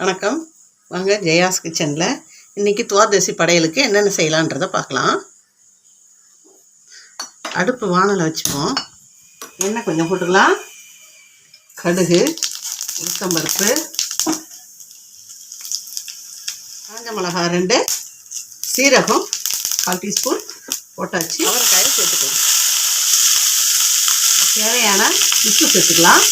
வணக்கம். வாங்க ஜெயாஸ் கிச்சனில் இன்றைக்கி துவாதசி படையலுக்கு என்னென்ன செய்யலான்றதை பார்க்கலாம். அடுப்பு வானலை வச்சுப்போம். எண்ணெய் கொஞ்சம் போட்டுக்கலாம். கடுகு உளுத்தம்பருப்பு காஞ்ச மிளகா ரெண்டு சீரகம் கால் டீஸ்பூன் போட்டாச்சு. அவரைக்காயை சேர்த்துக்கலாம். தேவையான உப்பு சேர்த்துக்கலாம்.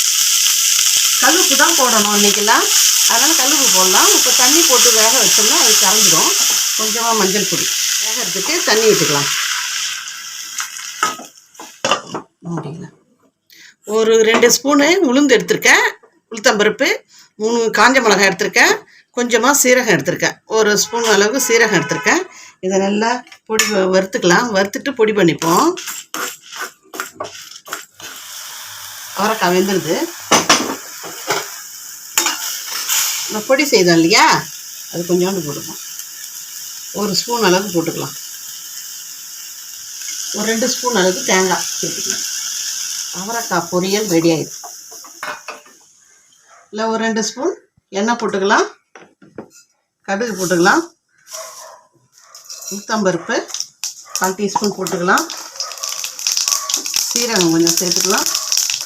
கல்லுப்பு தான் போடணும் இன்றைக்கெல்லாம் அதனால் கல்லுப்பு போடலாம். இப்போ தண்ணி போட்டு வேக வச்சோம்னா அது கரைஞ்சிடும் கொஞ்சமாக மஞ்சள் பொடி. வேகிறதுக்கு தண்ணி விட்டுக்கலாம் முடியல. ஒரு ரெண்டு ஸ்பூனு உளுந்து எடுத்திருக்கேன். உளுத்தம்பருப்பு மூணு காஞ்ச மிளகாய் எடுத்திருக்கேன். கொஞ்சமாக சீரகம் எடுத்திருக்கேன். ஒரு ஸ்பூன் அளவுக்கு சீரகம் எடுத்திருக்கேன். இதை நல்லா பொடி வறுத்துக்கலாம். வறுத்துட்டு பொடி பண்ணிப்போம். அவரைக்காய் வெந்துடுது நம்ம பொடி செய்தோம் இல்லையா? அது கொஞ்சோண்டு போட்டுக்கலாம் ஒரு ஸ்பூன் அளவுக்கு போட்டுக்கலாம். ஒரு ரெண்டு ஸ்பூன் அளவுக்கு தேங்காய் சேர்த்துக்கலாம் அவரைக்காய் பொரியல் ரெடி ஆயிடுது இல்லை ஒரு ரெண்டு ஸ்பூன் எண்ணெய் போட்டுக்கலாம். கடுகு போட்டுக்கலாம். உளுத்தம்பருப்பு கால் டீஸ்பூன் போட்டுக்கலாம். சீரகம் கொஞ்சம் சேர்த்துக்கலாம்.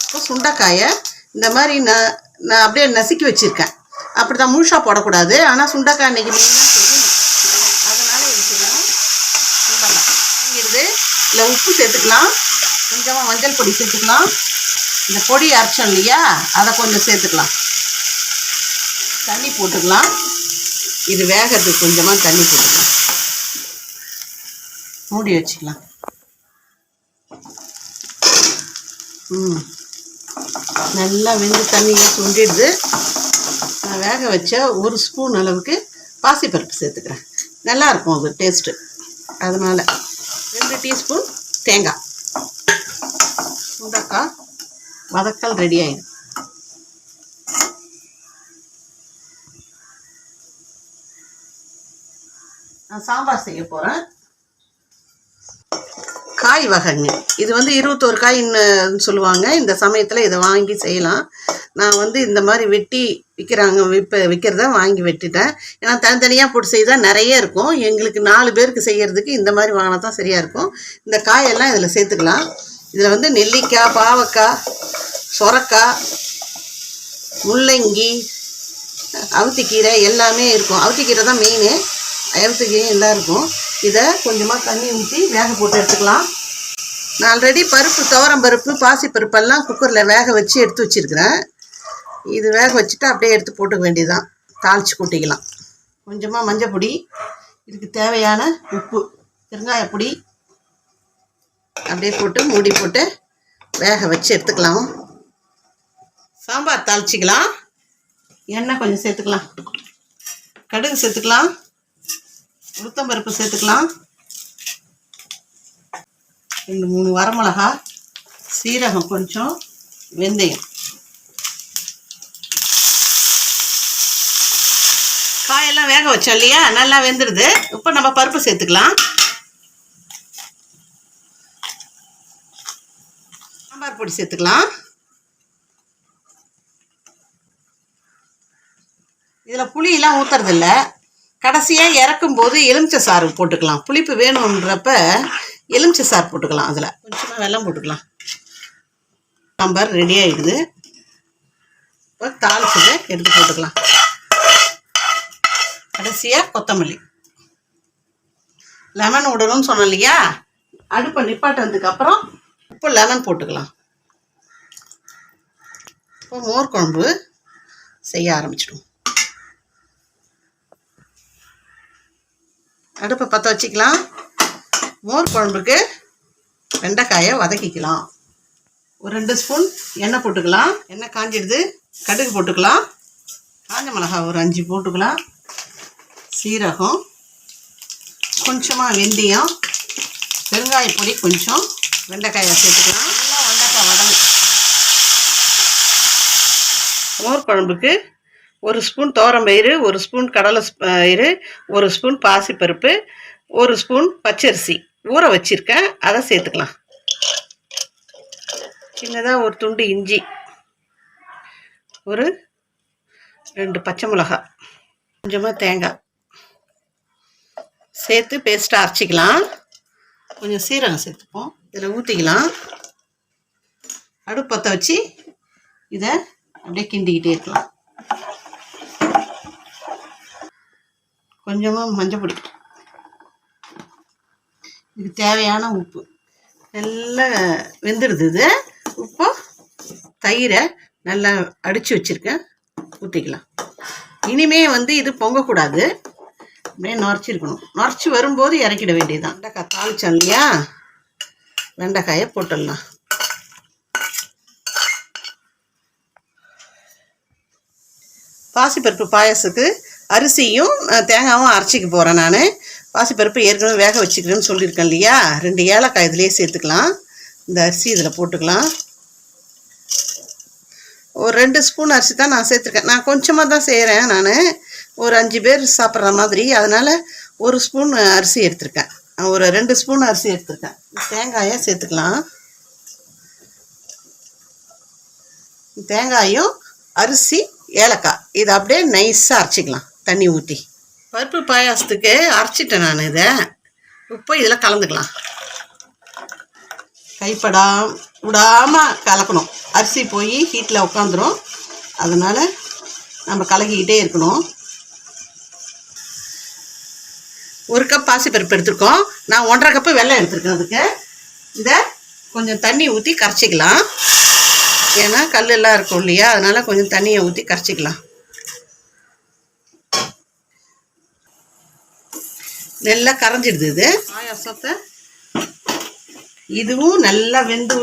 இப்போ சுண்டைக்காயை இந்த மாதிரி நான் நான் அப்படியே நசுக்கி வச்சுருக்கேன். அப்படி தான் முழுசாக போடக்கூடாது. ஆனால் சுண்டக்காய் அன்றைக்கி மெயினாக செய்யணும். அதனால் இது செய்யணும்? வாங்கிடுது. இல்லை உப்பு சேர்த்துக்கலாம். கொஞ்சமாக மஞ்சள் பொடி சேர்த்துக்கலாம். இந்த பொடி அரைச்சோம் இல்லையா? அதை கொஞ்சம் சேர்த்துக்கலாம். தண்ணி போட்டுக்கலாம். இது வேகிறதுக்கு கொஞ்சமாக தண்ணி போட்டுக்கலாம். மூடி வச்சுக்கலாம். ம். நல்லா வெந்து தண்ணியை சுண்டிடுது நான் வேக வச்ச ஒரு ஸ்பூன் அளவுக்கு பாசிப்பருப்பு சேர்த்துக்கிறேன். நல்லாயிருக்கும் அது டேஸ்ட்டு அதனால் ரெண்டு டீஸ்பூன் தேங்காய். சுண்டக்காய் வதக்கல் ரெடி ஆயிடும். நான் சாம்பார் செய்ய போகிறேன் காய் வகைங்க. இது வந்து இருபத்தோரு காயின்னு சொல்லுவாங்க. இந்த சமயத்தில் இதை வாங்கி செய்யலாம். நான் வந்து இந்த மாதிரி வெட்டி விற்கிறாங்க விற்ப விற்கிறத வாங்கி வெட்டிட்டேன். ஏன்னா தனித்தனியாக போட்டு செய்தால் நிறைய இருக்கும். எங்களுக்கு நாலு பேருக்கு செய்கிறதுக்கு இந்த மாதிரி வாங்கினா தான் சரியாக இருக்கும். இந்த காயெல்லாம் இதில் சேர்த்துக்கலாம். இதில் வந்து நெல்லிக்காய் பாவக்காய் சொரக்காய் முள்ளங்கி அவுத்திக்கீரை எல்லாமே இருக்கும். அவுத்திக்கீரை தான் மெயினு அவுத்திக்கீரை எல்லாம் இருக்கும். இதை கொஞ்சமாக தண்ணி ஊற்றி வேக போட்டு எடுத்துக்கலாம். நான் ஆல்ரெடி பருப்பு துவரம் பருப்பு பாசி பருப்பெல்லாம் குக்கரில் வேக வச்சு எடுத்து வச்சுருக்கிறேன். இது வேக வச்சுட்டு அப்படியே எடுத்து போட்டுக்க வேண்டியதுதான். தாளித்து கூட்டிக்கலாம். கொஞ்சமாக மஞ்சள் பொடி இதுக்கு தேவையான உப்பு பெருங்காயப்பொடி அப்படியே போட்டு மூடி போட்டு வேக வச்சு எடுத்துக்கலாம். சாம்பார் தாளிச்சிக்கலாம். எண்ணெய் கொஞ்சம் சேர்த்துக்கலாம். கடுகு சேர்த்துக்கலாம். உளுத்தம்பருப்பு சேர்த்துக்கலாம். ரெண்டு மூணு வரமிளகா சீரகம் கொஞ்சம் வெந்தயம். காயெல்லாம் வேக வச்சோம் இல்லையா? நல்லா வெந்துடுது. இப்போ நம்ம பருப்பு சேர்த்துக்கலாம். சாம்பார் பொடி சேர்த்துக்கலாம். இதில் புளியெல்லாம் ஊற்றுறதில்ல கடைசியாக இறக்கும்போது எலுமிச்சை சாறு போட்டுக்கலாம். புளிப்பு வேணுன்றப்ப எலுமிச்சை சாறு போட்டுக்கலாம் அதில். கொஞ்சமாக வெல்லம் போட்டுக்கலாம். சாம்பார் ரெடி ஆகிடுது இப்போ தாளிச்சதை எடுத்து போட்டுக்கலாம். கடைசியாக கொத்தமல்லி. லெமன் விடணும்னு சொன்னோம் இல்லையா? அடுப்பை நிப்பாட்டினதுக்கு வந்ததுக்கப்புறம் இப்போ லெமன் போட்டுக்கலாம். இப்போ மோர் குழம்பு செய்ய ஆரம்பிச்சிடுவோம். அடுப்பை பற்ற வச்சுக்கலாம். மோர் குழம்புக்கு வெண்டைக்காயை வதக்கிக்கலாம். ஒரு ரெண்டு ஸ்பூன் எண்ணெய் போட்டுக்கலாம். எண்ணெய் காஞ்சிடுது. கடுகு போட்டுக்கலாம். காஞ்ச மிளகாய் ஒரு அஞ்சு போட்டுக்கலாம். சீரகம் கொஞ்சமாக வெந்தயம் பெருங்காய பொடி கொஞ்சம் வெண்டைக்காயை சேர்த்துக்கலாம். நல்லா வெண்டைக்காய் வதங்க மோர் குழம்புக்கு ஒரு ஸ்பூன் பயிறு ஒரு ஸ்பூன் கடலை பயிறு ஒரு ஸ்பூன் பாசிப்பருப்பு ஒரு ஸ்பூன் பச்சரிசி. ஊற வச்சிருக்கேன். அதை சேர்த்துக்கலாம். சின்னதாக ஒரு துண்டு இஞ்சி. ஒரு ரெண்டு பச்சை மிளகாய் கொஞ்சமாக தேங்காய் சேர்த்து பேஸ்ட்டாக அரைச்சிக்கலாம். கொஞ்சம் சீரகம் சேர்த்துப்போம். இதில் ஊற்றிக்கலாம் அடுப்பத்தை வச்சு இதை அப்படியே கிண்டிக்கிட்டே இருக்கலாம். கொஞ்சமாக மஞ்சப்பொடி இதுக்கு தேவையான உப்பு. நல்லா வெந்துடுது இது. உப்பு தயிரை நல்லா அடித்து வச்சுருக்கேன். ஊற்றிக்கலாம் இனிமே வந்து இது பொங்கக்கூடாது. அப்படியே நுரைச்சிருக்கணும். நுரைச்சி வரும்போது இறக்கிட வேண்டியதுதான். வெண்டைக்காய் தாளிச்சோம் இல்லையா? வெண்டைக்காயை போட்டுடலாம். பாசிப்பருப்பு பாயாசத்துக்கு அரிசியும் தேங்காவும் தேங்காயும் அரைச்சிக்க போகிறேன் நான். பாசிப்பருப்பு ஏற்கனவே வேக வச்சுக்கிறேன்னு சொல்லியிருக்கேன் இல்லையா? ரெண்டு ஏலக்காய் இதுலேயே சேர்த்துக்கலாம். இந்த அரிசி இதில் போட்டுக்கலாம். ஒரு ரெண்டு ஸ்பூன் அரிசி தான் நான் சேர்த்துருக்கேன். நான் கொஞ்சமாக தான் செய்கிறேன் நான். ஒரு அஞ்சு பேர் சாப்பிட்ற மாதிரி. அதனால் ஒரு ஸ்பூன் அரிசி எடுத்திருக்கேன். ஒரு ரெண்டு ஸ்பூன் அரிசி எடுத்திருக்கேன். தேங்காயை சேர்த்துக்கலாம். தேங்காயும் அரிசி ஏலக்காய். இதை அப்படியே நைஸாக அரைச்சிக்கலாம். தண்ணி ஊற்றி பருப்பு பாயாசத்துக்கு அரைச்சிட்டேன் நான் இதை. உப்பு இதில் கலந்துக்கலாம். கைப்படா விடாமல் கலக்கணும். அரிசி போய் ஹீட்டில் உட்காந்துரும் அதனால் நம்ம கலக்கிக்கிட்டே இருக்கணும். ஒரு கப் பாசிப்பருப்பு எடுத்திருக்கோம். நான் ஒன்றரை கப்பு வெள்ளம் எடுத்திருக்கேன் அதுக்கு. இதை கொஞ்சம் தண்ணி ஊற்றி கரைச்சிக்கலாம். ஏன்னா கல்லெல்லாம் இருக்கும் இல்லையா? அதனால் கொஞ்சம் தண்ணியை ஊற்றி கரைச்சிக்கலாம். நல்லா கரைஞ்சிடுது இது. பாயாசத்தை. இதுவும் நல்லா வெந்து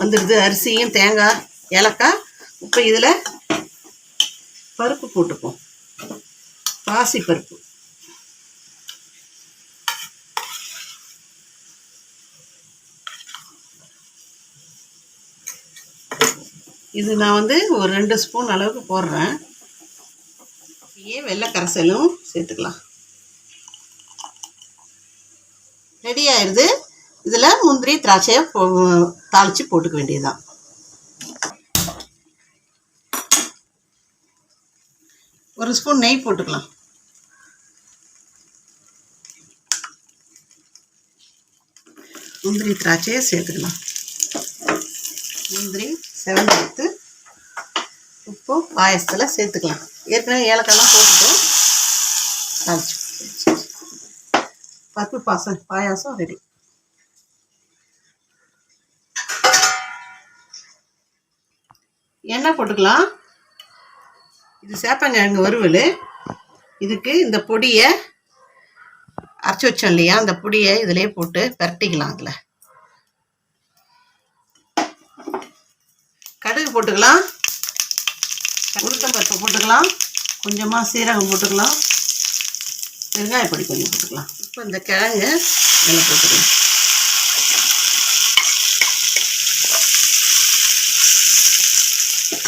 வந்துடுது. அரிசியும் தேங்காய் ஏலக்காய். இப்போ இதில் பருப்பு போட்டுப்போம். பாசி பருப்பு. இது நான் வந்து ஒரு ரெண்டு ஸ்பூன் அளவுக்கு போடுறேன். ஏன் வெள்ளை கரைசலும் சேர்த்துக்கலாம். ரெடி ஆயிடுது இதில் முந்திரி திராட்சையை போ தாளித்து போட்டுக்க வேண்டியதுதான். ஒரு ஸ்பூன் நெய் போட்டுக்கலாம். முந்திரி திராட்சையை சேர்த்துக்கலாம். முந்திரி செவன் எடுத்து உப்பு பாயசத்தில் சேர்த்துக்கலாம். ஏற்கனவே ஏலக்காய்லாம் போட்டுட்டோம். பருப்பு பாசம் பாயாசம் ரெடி எண்ணெய் போட்டுக்கலாம். இது சேப்பங்கிழங்கு வறுவல். இதுக்கு இந்த பொடியை அரைச்சி வச்சோம் இல்லையா? அந்த பொடியை இதிலே போட்டு பரட்டிக்கலாம் அதில். கடுகு போட்டுக்கலாம். உளுத்தம்பருப்பு போட்டுக்கலாம். கொஞ்சமாக சீரகம் போட்டுக்கலாம். வெங்காயப்பொடி கொஞ்சம் போட்டுக்கலாம். இப்போ இந்த கிழங்கு. இதில் போட்டுக்கலாம்.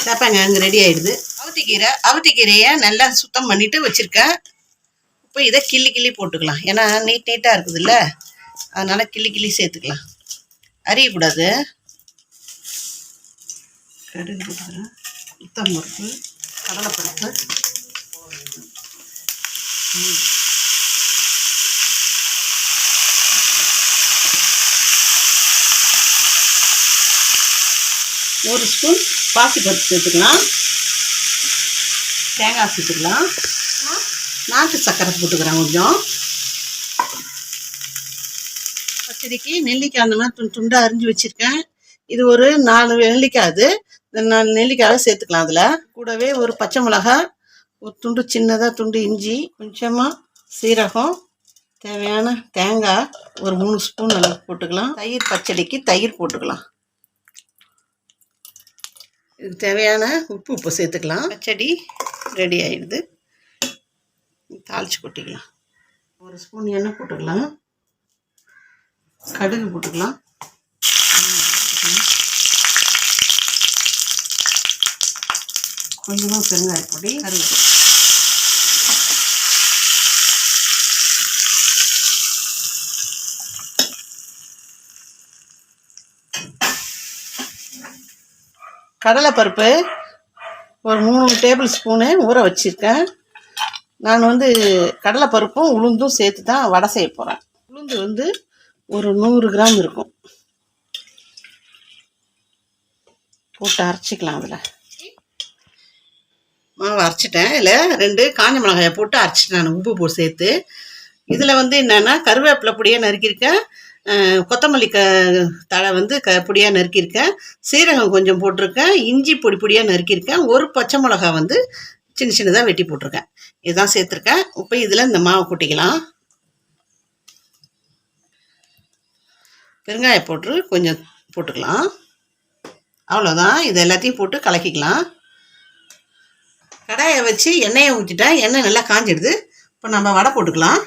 சேப்பங்கிழங்கு ரெடி ஆயிடுது. அவத்திக்கீரை அவத்திக்கீரையை நல்லா சுத்தம் பண்ணிட்டு வச்சுருக்கேன். இப்போ இதை கிள்ளி கிள்ளி போட்டுக்கலாம். ஏன்னா நீட் நீட்டாக இருக்குதுல்ல. அதனால் கிள்ளி கிள்ளி சேர்த்துக்கலாம். அறியக்கூடாது கடுகு போட்டுக்கிறேன். உத்தம் பருப்பு கடலைப்பருப்பு. ம். ஒரு ஸ்பூன் பாசிப்பருப்பு சேர்த்துக்கலாம். தேங்காய் சேர்த்துக்கலாம். நாட்டு சர்க்கரை போட்டுக்கிறேன் கொஞ்சம். பச்சடிக்கு நெல்லிக்காய் அந்த மாதிரி துண்டு துண்டாக அரிஞ்சு வச்சுருக்கேன். இது ஒரு நாலு நெல்லிக்காய் அது. இந்த நாலு நெல்லிக்காயை சேர்த்துக்கலாம் அதில். கூடவே ஒரு பச்சை மிளகாய் ஒரு துண்டு சின்னதாக துண்டு இஞ்சி கொஞ்சமாக சீரகம் தேவையான தேங்காய் ஒரு மூணு ஸ்பூன் அளவு போட்டுக்கலாம். தயிர் பச்சடிக்கு தயிர் போட்டுக்கலாம். இதுக்கு தேவையான உப்பு உப்பு சேர்த்துக்கலாம். பச்சடி ரெடி ஆயிடுது. தாளிச்சு கொட்டிக்கலாம். ஒரு ஸ்பூன் எண்ணெய் போட்டுக்கலாம். கடுகு போட்டுக்கலாம். கொஞ்சமாக பெருங்காய பொடி கருவேப்பிலை. கடலைப்பருப்பு ஒரு மூணு டேபிள் ஸ்பூனு ஊற வச்சுருக்கேன். நான் வந்து கடலைப்பருப்பும் உளுந்தும் சேர்த்து தான் வடை செய்ய போகிறேன் உளுந்து வந்து ஒரு நூறு கிராம் இருக்கும். போட்டு அரைச்சிக்கலாம் அதில். மாவு அரைச்சிட்டேன். இதில் ரெண்டு காஞ்ச மிளகாயை போட்டு அரைச்சிட்டேன் நான் உப்பு போட்டு சேர்த்து. இதில் வந்து என்னென்னா கருவேப்பிலை பொடியாக நறுக்கியிருக்கேன். கொத்தமல்லி க தழை வந்து க பொடியாக நறுக்கியிருக்கேன். சீரகம் கொஞ்சம் போட்டிருக்கேன். இஞ்சி பொடி பொடியாக நறுக்கியிருக்கேன். ஒரு பச்சை மிளகா வந்து சின்ன சின்னதாக வெட்டி போட்டிருக்கேன். இதுதான் சேர்த்துருக்கேன். இப்போ இதில் இந்த மாவை கொட்டிக்கலாம். பெருங்காயம் போட்டு கொஞ்சம் போட்டுக்கலாம். அவ்வளோதான் இது எல்லாத்தையும் போட்டு கலக்கிக்கலாம். கடாயை வச்சு எண்ணெயை ஊற்றிட்டேன் எண்ணெய் நல்லா காஞ்சிடுது. இப்போ நம்ம வடை போட்டுக்கலாம்.